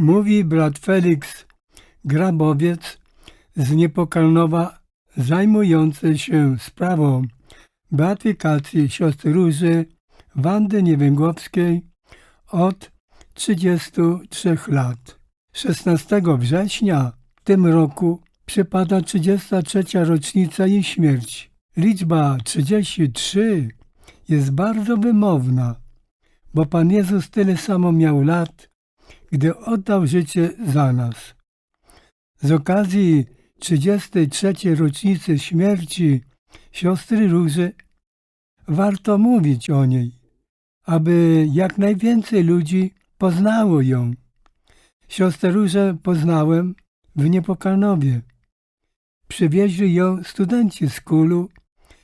Mówi brat Felix Grabowiec z Niepokalnowa zajmujący się sprawą beatyfikacji siostry Róży Wandy Niewęgłowskiej od 33 lat. 16 września w tym roku przypada 33. rocznica jej śmierci. Liczba 33 jest bardzo wymowna, bo Pan Jezus tyle samo miał lat, gdy oddał życie za nas. Z okazji 33. rocznicy śmierci siostry Róży warto mówić o niej, aby jak najwięcej ludzi poznało ją. Siostrę Różę poznałem w Niepokalnowie. Przywieźli ją studenci z Kulu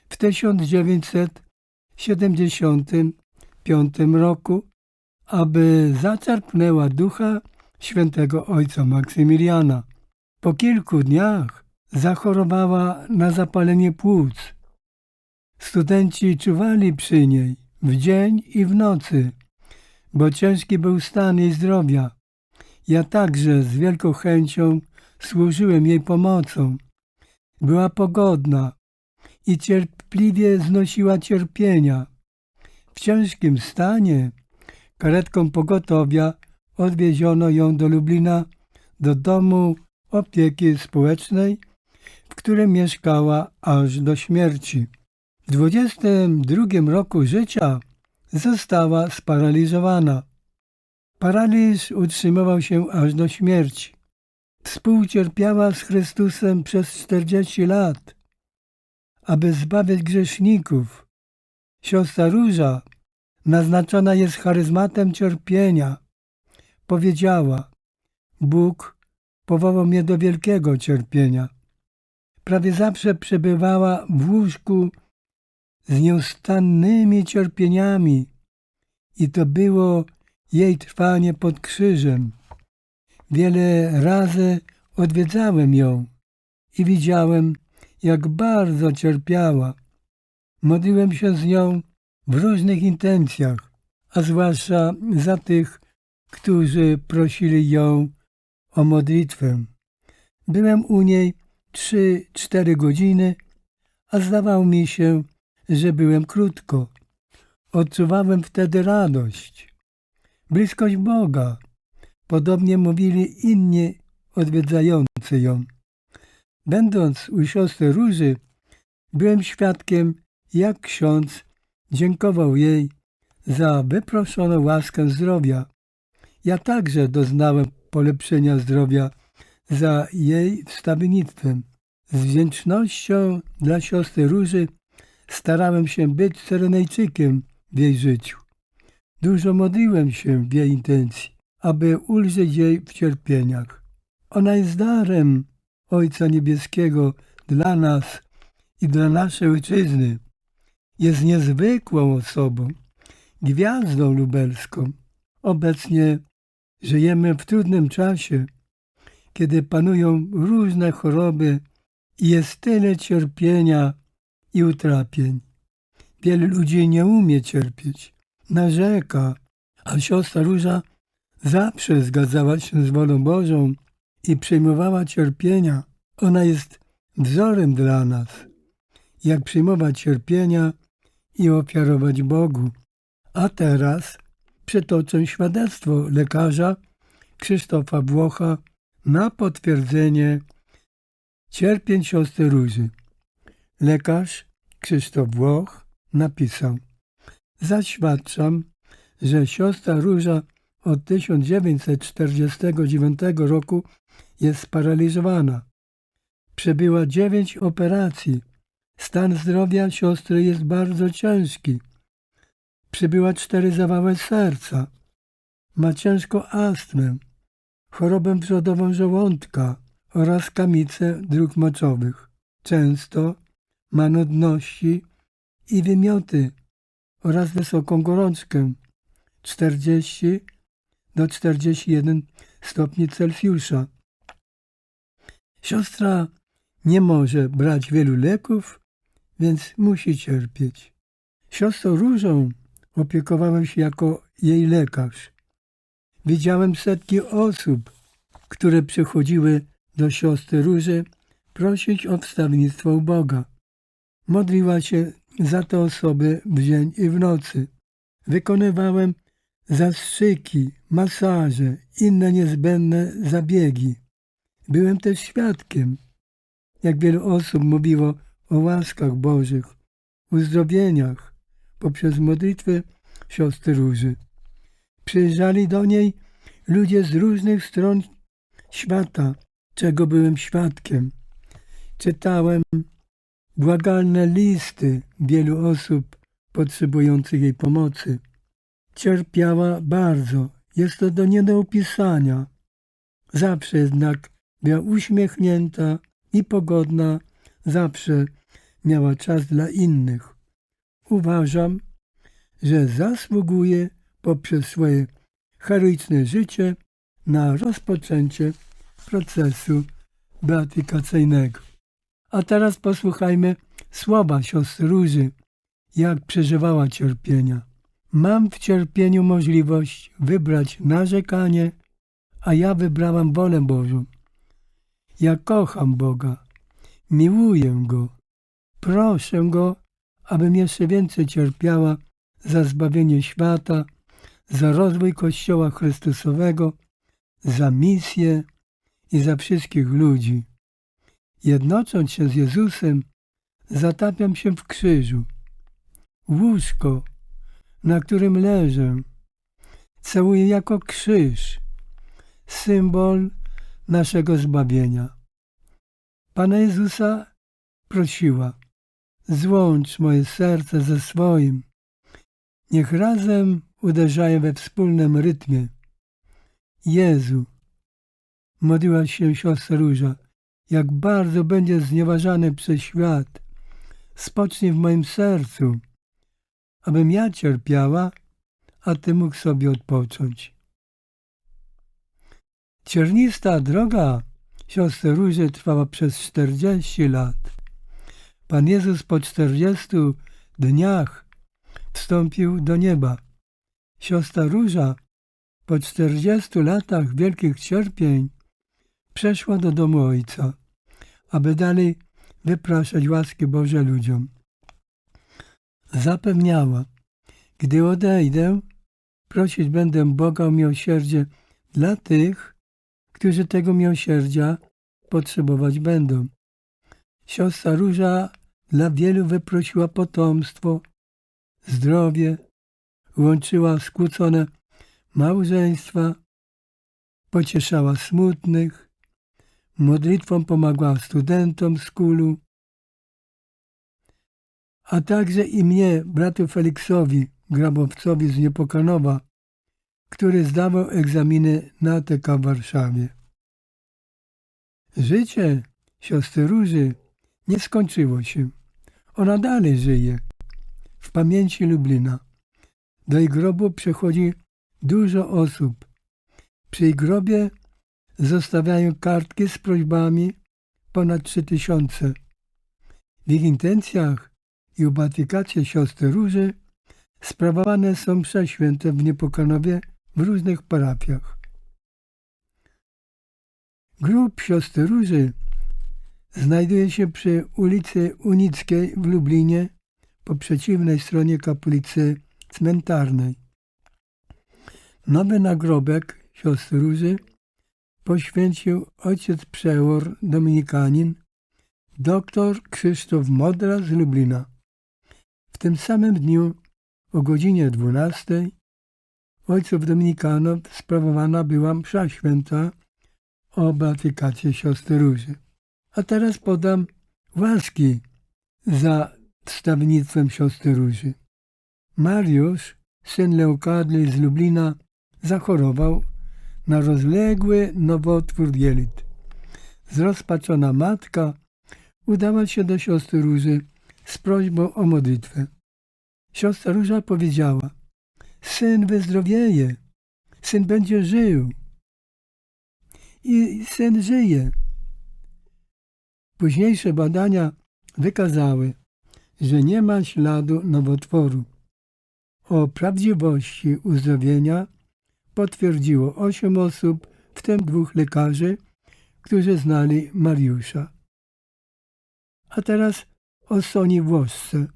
w 1975 roku, aby zaczerpnęła ducha świętego ojca Maksymiliana. Po kilku dniach zachorowała na zapalenie płuc. Studenci czuwali przy niej w dzień i w nocy, bo ciężki był stan jej zdrowia. Ja także z wielką chęcią służyłem jej pomocą. Była pogodna i cierpliwie znosiła cierpienia. W ciężkim stanie karetką pogotowia odwieziono ją do Lublina, do domu opieki społecznej, w którym mieszkała aż do śmierci. W 22 roku życia została sparaliżowana. Paraliż utrzymywał się aż do śmierci. Współcierpiała z Chrystusem przez 40 lat, aby zbawiać grzeszników. Siostra Róża naznaczona jest charyzmatem cierpienia. Powiedziała, Bóg powołał mnie do wielkiego cierpienia. Prawie zawsze przebywała w łóżku z nieustannymi cierpieniami i to było jej trwanie pod krzyżem. Wiele razy odwiedzałem ją i widziałem, jak bardzo cierpiała. Modliłem się z nią w różnych intencjach, a zwłaszcza za tych, którzy prosili ją o modlitwę. Byłem u niej trzy, cztery godziny, a zdawało mi się, że byłem krótko. Odczuwałem wtedy radość, bliskość Boga. Podobnie mówili inni odwiedzający ją. Będąc u siostry Róży, byłem świadkiem, jak ksiądz dziękował jej za wyproszoną łaskę zdrowia. Ja także doznałem polepszenia zdrowia za jej wstawiennictwem. Z wdzięcznością dla siostry Róży starałem się być Cyrenejczykiem w jej życiu. Dużo modliłem się w jej intencji, aby ulżyć jej w cierpieniach. Ona jest darem Ojca Niebieskiego dla nas i dla naszej ojczyzny. Jest niezwykłą osobą, gwiazdą lubelską. Obecnie żyjemy w trudnym czasie, kiedy panują różne choroby i jest tyle cierpienia i utrapień. Wielu ludzi nie umie cierpieć, narzeka, a siostra Róża zawsze zgadzała się z wolą Bożą i przyjmowała cierpienia. Ona jest wzorem dla nas, jak przyjmować cierpienia i ofiarować Bogu. A teraz przytoczę świadectwo lekarza Krzysztofa Włocha na potwierdzenie cierpień siostry Róży. Lekarz Krzysztof Włoch napisał Zaświadczam, że siostra Róża od 1949 roku jest sparaliżowana. Przebyła dziewięć operacji. Stan zdrowia siostry jest bardzo ciężki. Przybyła cztery zawały serca. Ma ciężką astmę, chorobę przodową żołądka oraz kamicę dróg moczowych. Często ma nudności i wymioty oraz wysoką gorączkę 40 do 41 stopni Celsjusza. Siostra nie może brać wielu leków, więc musi cierpieć. Siostrą Różą opiekowałem się jako jej lekarz. widziałem setki osób, które przychodziły do siostry Róży prosić o wstawnictwo u Boga. Modliła się za te osoby w dzień i w nocy. Wykonywałem zastrzyki, masaże, inne niezbędne zabiegi. Byłem też świadkiem, jak wielu osób mówiło o łaskach Bożych, uzdrowieniach poprzez modlitwy siostry Róży. Przyjeżdżali do niej ludzie z różnych stron świata, czego byłem świadkiem. Czytałem błagalne listy wielu osób potrzebujących jej pomocy. Cierpiała bardzo, jest to do nie do opisania. Zawsze jednak była uśmiechnięta i pogodna, zawsze miała czas dla innych. Uważam, że zasługuje poprzez swoje heroiczne życie na rozpoczęcie procesu beatykacyjnego. A teraz posłuchajmy słowa siostry Róży, jak przeżywała cierpienia. Mam w cierpieniu możliwość wybrać narzekanie, a ja wybrałam wolę Bożą. Ja kocham Boga, miłuję Go, proszę Go, abym jeszcze więcej cierpiała za zbawienie świata, za rozwój Kościoła Chrystusowego, za misję i za wszystkich ludzi. Jednocząc się z Jezusem, zatapiam się w krzyżu. Łóżko, na którym leżę, całuję jako krzyż, symbol naszego zbawienia. Pana Jezusa prosiła, złącz moje serce ze swoim. Niech razem uderzają we wspólnym rytmie. Jezu, modliła się siostra Róża, jak bardzo będzie znieważany przez świat. Spocznij w moim sercu, abym ja cierpiała, a Ty mógł sobie odpocząć. Ciernista droga siostry Róży trwała przez czterdzieści lat. Pan Jezus po czterdziestu dniach wstąpił do nieba. Siostra Róża po czterdziestu latach wielkich cierpień przeszła do domu Ojca, aby dalej wypraszać łaski Boże ludziom. Zapewniała, gdy odejdę, prosić będę Boga o miłosierdzie dla tych, którzy tego miłosierdzia potrzebować będą. Siostra Róża dla wielu wyprosiła potomstwo, zdrowie, łączyła skłócone małżeństwa, pocieszała smutnych, modlitwą pomagała studentom z kulu, a także i mnie, bratu Feliksowi, grabowcowi z Niepokanowa, który zdawał egzaminy na TK w Warszawie. Życie siostry Róży nie skończyło się. Ona dalej żyje w pamięci Lublina. Do jej grobu przychodzi dużo osób. Przy jej grobie zostawiają kartki z prośbami ponad trzy tysiące. W ich intencjach i ubatykacie siostry Róży sprawowane są msze święte w Niepokanowie w różnych parafiach. Grób siostry Róży znajduje się przy ulicy Unickiej w Lublinie po przeciwnej stronie kaplicy cmentarnej. Nowy nagrobek siostry Róży poświęcił ojciec przełor dominikanin dr Krzysztof Modra z Lublina. W tym samym dniu o godzinie 12 ojców dominikanów sprawowana była msza święta o beatykację siostry Róży. A teraz podam łaski za wstawnictwem siostry Róży. Mariusz, syn Leokadli z Lublina, zachorował na rozległy nowotwór jelit. Zrozpaczona matka udała się do siostry Róży z prośbą o modlitwę. Siostra Róża powiedziała, syn wyzdrowieje, syn będzie żył. I syn żyje. Późniejsze badania wykazały, że nie ma śladu nowotworu. O prawdziwości uzdrowienia potwierdziło osiem osób, w tym dwóch lekarzy, którzy znali Mariusza. A teraz o Soni Włoszce.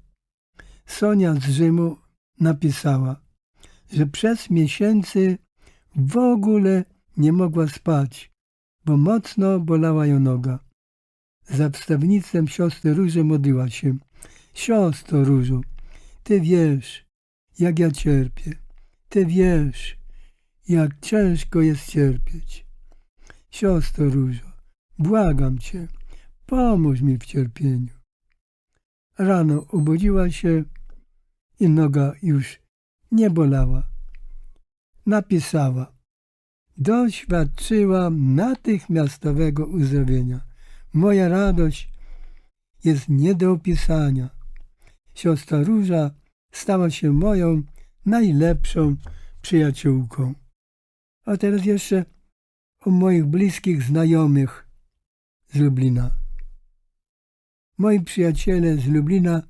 Sonia z Rzymu napisała, że przez miesięcy w ogóle nie mogła spać, bo mocno bolała ją noga. Za wstawnictwem siostry Róży modliła się. Siostro Różu, ty wiesz, jak ja cierpię. Ty wiesz, jak ciężko jest cierpieć. Siostro Różo, błagam cię, pomóż mi w cierpieniu. Rano obudziła się i noga już nie bolała. Napisała. Doświadczyłam natychmiastowego uzdrowienia. Moja radość jest nie do opisania. Siostra Róża stała się moją najlepszą przyjaciółką. A teraz jeszcze o moich bliskich znajomych z Lublina. Moi przyjaciele z Lublina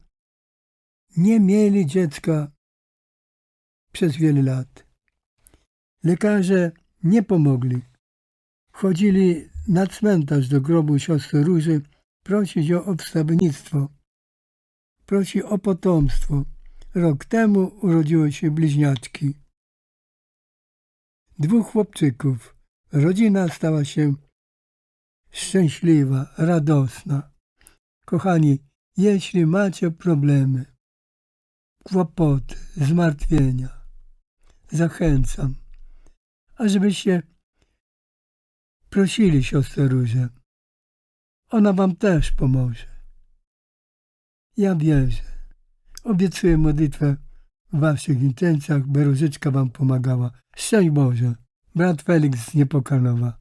nie mieli dziecka przez wiele lat. Lekarze nie pomogli. Chodzili na cmentarz do grobu siostry Róży prosić o obstawnictwo. Prosi o potomstwo. Rok temu urodziły się bliźniaczki. Dwóch chłopczyków. Rodzina stała się szczęśliwa, radosna. Kochani, jeśli macie problemy, kłopoty, zmartwienia, zachęcam, ażebyście prosili siostrę Różę. Ona wam też pomoże. Ja wierzę. Obiecuję modlitwę w waszych intencjach, by Różyczka wam pomagała. Szczęść Boże. Brat Felix z Niepokanowa.